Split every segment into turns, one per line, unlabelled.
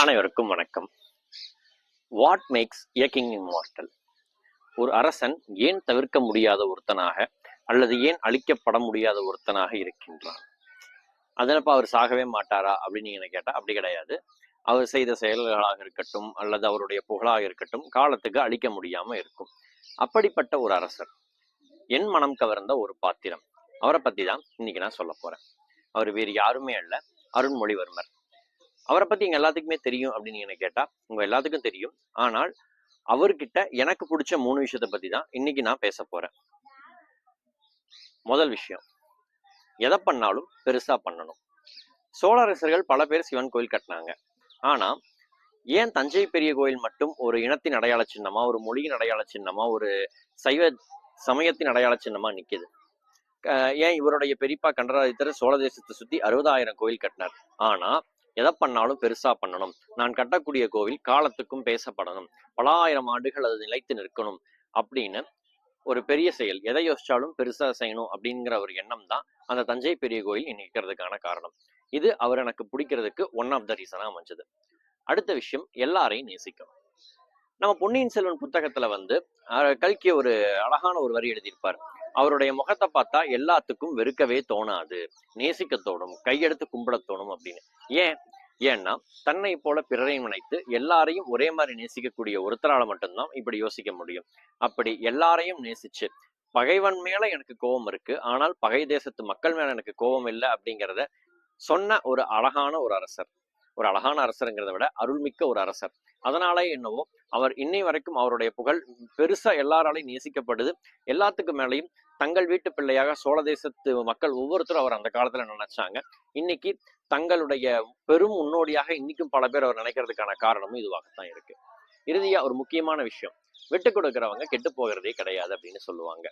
அனைவருக்கும் வணக்கம். What makes ஏக்கிங் immortal ஒரு அரசன் ஏன் தவிர்க்க முடியாத ஒருத்தனாக அல்லது ஏன் அழிக்கப்பட முடியாத ஒருத்தனாக இருக்கின்றான்? அதனப்ப அவர் சாகவே மாட்டாரா அப்படின்னு நீங்க கேட்டால் அப்படி கிடையாது. அவர் செய்த செயல்களாக இருக்கட்டும் அல்லது அவருடைய புகழாக இருக்கட்டும் காலத்துக்கு அழிக்க முடியாம இருக்கும். அப்படிப்பட்ட ஒரு அரசர் என் மனம் கவர்ந்த ஒரு பாத்திரம். அவரை பற்றி தான் இன்னைக்கு நான் சொல்ல போறேன். அவர் வேறு யாருமே அல்ல. அருண்மொழிவர்மர். அவரை பத்தி எங்க எல்லாத்துக்குமே தெரியும் அப்படின்னு என்ன கேட்டா உங்க எல்லாத்துக்கும் தெரியும். ஆனால் அவர்கிட்ட எனக்கு பிடிச்ச மூணு விஷயத்த பத்தி தான் இன்னைக்கு நான் பேச போறேன். முதல் விஷயம் எதை பண்ணாலும் பெருசா பண்ணணும். சோழரசர்கள் பல பேர் சிவன் கோயில் கட்டினாங்க. ஆனா ஏன் தஞ்சை பெரிய கோயில் மட்டும் ஒரு இனத்தின் அடையாள சின்னமா ஒரு மொழியின் அடையாள சின்னமா ஒரு சைவ சமயத்தின் அடையாள சின்னமா நிக்குது? ஏன் இவருடைய பெரியப்பா கண்டராதித்தர் சோழ தேசத்தை சுத்தி அறுபதாயிரம் கோயில் கட்டினார்? ஆனா எதை பண்ணாலும் பெருசா பண்ணணும். நான் கட்டக்கூடிய கோவில் காலத்துக்கும் பேசப்படணும். பல ஆயிரம் ஆண்டுகள் அது நிலைத்து நிற்கணும் அப்படின்னு ஒரு பெரிய செயல். எதை யோசிச்சாலும் பெருசா செய்யணும் அப்படிங்கிற ஒரு எண்ணம் தான் அந்த தஞ்சை பெரிய கோயில் நிற்கிறதுக்கான காரணம். இது அவர் எனக்கு பிடிக்கிறதுக்கு ஒன் ஆஃப் த ரீசனா அமைஞ்சது. அடுத்த விஷயம் எல்லாரையும் நேசிக்கணும். நம்ம பொன்னியின் செல்வன் புத்தகத்துல வந்து கல்கி ஒரு அழகான ஒரு வரி எழுதியிருப்பார். அவருடைய முகத்தை பார்த்தா எல்லாத்துக்கும் வெறுக்கவே தோணாது. நேசிக்க தோணும் கையெடுத்து கும்பிட தோணும் அப்படின்னு. ஏன்? ஏன்னா தன்னை போல பிறரையும் நினைத்து எல்லாரையும் ஒரே மாதிரி நேசிக்கக்கூடிய ஒருத்தரால மட்டும்தான் இப்படி யோசிக்க முடியும். அப்படி எல்லாரையும் நேசிச்சு பகைவன் மேல எனக்கு கோபம் இருக்கு ஆனால் பகை தேசத்து மக்கள் மேல எனக்கு கோபம் இல்லை அப்படிங்கிறத சொன்ன ஒரு அழகான ஒரு அரசர். ஒரு அழகான அரசருங்கிறத விட அருள்மிக்க ஒரு அரசர். அதனாலே என்னவோ அவர் இன்னை வரைக்கும் அவருடைய புகழ் பெருசா எல்லாராலையும் நேசிக்கப்படுது. எல்லாத்துக்கும் மேலையும் தங்கள் வீட்டு பிள்ளையாக சோழ தேசத்து மக்கள் ஒவ்வொருத்தரும் அவர் அந்த காலத்துல நினைச்சாங்க. இன்னைக்கு தங்களுடைய பெரும் முன்னோடியாக இன்னைக்கும் பல பேர் அவர் நினைக்கிறதுக்கான காரணமும் இதுவாகத்தான் இருக்கு. இறுதியா ஒரு முக்கியமான விஷயம். விட்டு கொடுக்குறவங்க கெட்டு போகிறதே கிடையாது அப்படின்னு சொல்லுவாங்க.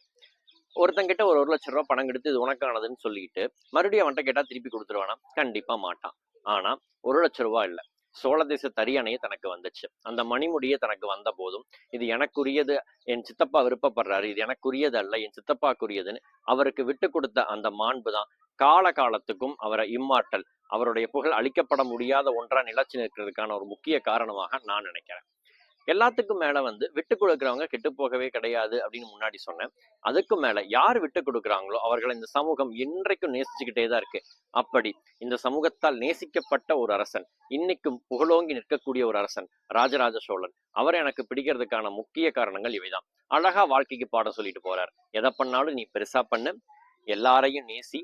ஒருத்தங்கிட்ட ஒரு ஒரு லட்சம் ரூபாய் பணம் எடுத்து இது உனக்கானதுன்னு சொல்லிட்டு மறுபடியும் அவன்கிட்ட கேட்டா திருப்பி கொடுத்துருவானா? கண்டிப்பா மாட்டான். ஆனா ஒரு லட்சம் ரூபாய் இல்லை. சோழ தேச தரியணையே தனக்கு வந்துச்சு. அந்த மணிமுடியே தனக்கு வந்த போதும் இது எனக்குரியது என் சித்தப்பா விருப்பப்படுறாரு இது எனக்குரியது அல்ல என் சித்தப்பாக்குரியதுன்னு அவருக்கு விட்டு கொடுத்த அந்த மாண்பு தான். கால காலத்துக்கும் அவரை இம்மாற்றல் அவருடைய புகழ் அழிக்கப்பட முடியாத ஒன்றா நிலைச்சு நிற்கிறதுக்கான ஒரு முக்கிய காரணமாக நான் நினைக்கிறேன். எல்லாத்துக்கும் மேல வந்து விட்டு கொடுக்குறவங்க கெட்டு போகவே கிடையாது அப்படின்னு முன்னாடி சொன்னேன். அதுக்கும் மேல யார் விட்டு கொடுக்குறாங்களோ அவர்களை இந்த சமூகம் இன்றைக்கும் நேசிச்சுக்கிட்டே தான் இருக்கு. அப்படி இந்த சமூகத்தால் நேசிக்கப்பட்ட ஒரு அரசன் இன்னைக்கும் புகழோங்கி நிற்கக்கூடிய ஒரு அரசன் ராஜராஜ சோழன். அவரை எனக்கு பிடிக்கிறதுக்கான முக்கிய காரணங்கள் இவைதான். அழகா வாழ்க்கைக்கு பாடம் சொல்லிட்டு போறார். எதை பண்ணாலும் நீ பெருசா பண்ணு. எல்லாரையும் நேசி.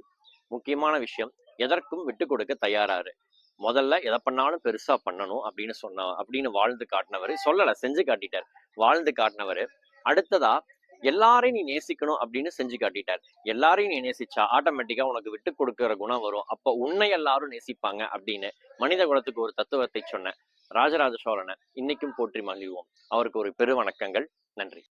முக்கியமான விஷயம் எதற்கும் விட்டு கொடுக்க தயாராரு முதல்ல எதை பண்ணாலும் பெருசா பண்ணணும் அப்படின்னு சொன்ன அப்படின்னு வாழ்ந்து காட்டினவர் சொல்லல செஞ்சு காட்டிட்டார். வாழ்ந்து காட்டினவர். அடுத்ததா எல்லாரையும் நீ நேசிக்கணும் அப்படின்னு செஞ்சு காட்டிட்டார். எல்லாரையும் நீ நேசிச்சா ஆட்டோமேட்டிக்கா உனக்கு விட்டு கொடுக்கிற குணம் வரும். அப்ப உன்னை எல்லாரும் நேசிப்பாங்க அப்படின்னு மனித குலத்துக்கு ஒரு தத்துவத்தை சொன்ன ராஜராஜ சோழனை இன்னைக்கும் போற்றி மகிழ்வோம். அவருக்கு ஒரு பெரு வணக்கங்கள் நன்றி.